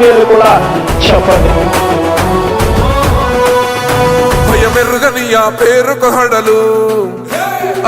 జరుగుతా కూడా చెప్పండి. భయమెరుగని ఆ పేరుకు హడలు.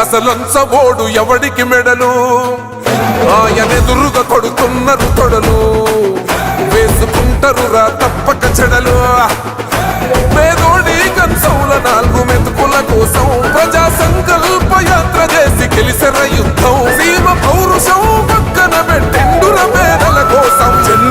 అసలంచబోడు ఎవడికి మెడలు? ఆయనెదురుగా కొడుతున్నారు తొడలు. వేసుకుంటారు రా తప్పక చెడలు. పేదోడి కన్సౌల నాలుగు మెతుకుల కోసం ప్రజా సంకల్ప యాత్ర చేసి గెలిసిన